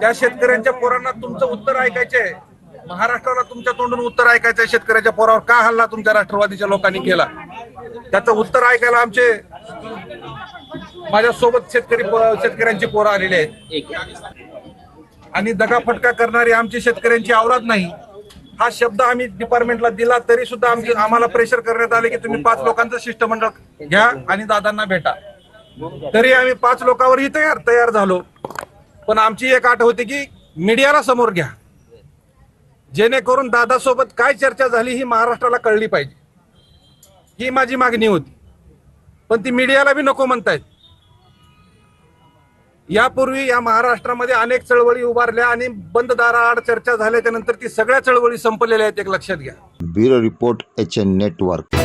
त्या शेतकऱ्यांच्या पोरांना तुमचं उत्तर ऐकायचे महाराष्ट्राला तुमच्या तोंडून उत्तर ऐकायचं आहे शेतकऱ्याच्या पोरावर का हल्ला तुमच्या राष्ट्रवादीच्या लोकांनी केला? त्याचं उत्तर ऐकायला आमचे माझ्यासोबत शेतकरी शेतकऱ्यांची पोरं आलेली आहेत. आणि दगाफटका करणारी आमची शेतकऱ्यांची आवलाद नाही. हा शब्द आम्ही डिपार्टमेंटला दिला तरी सुद्धा आमची आम्हाला प्रेशर करण्यात आले की तुम्ही पाच लोकांचं शिष्टमंडळ घ्या आणि दादांना भेटा. तरी आम्ही पाच लोकांवरही तयार तयार झालो. पण आमची एक आठ होती की मीडियाला समोर घ्या. जेणेकरून दादासोबत काय चर्चा झाली ही महाराष्ट्राला कळली पाहिजे. ही माझी मागणी होती. पण ती मीडियाला बी नको म्हणतायत. यापूर्वी या महाराष्ट्रामध्ये अनेक चळवळी उभारल्या आणि बंद दाराआड चर्चा झाल्याच्यानंतर ती सगळ्या चळवळी संपलेल्या आहेत एक लक्षात घ्या. Bureau report H N network.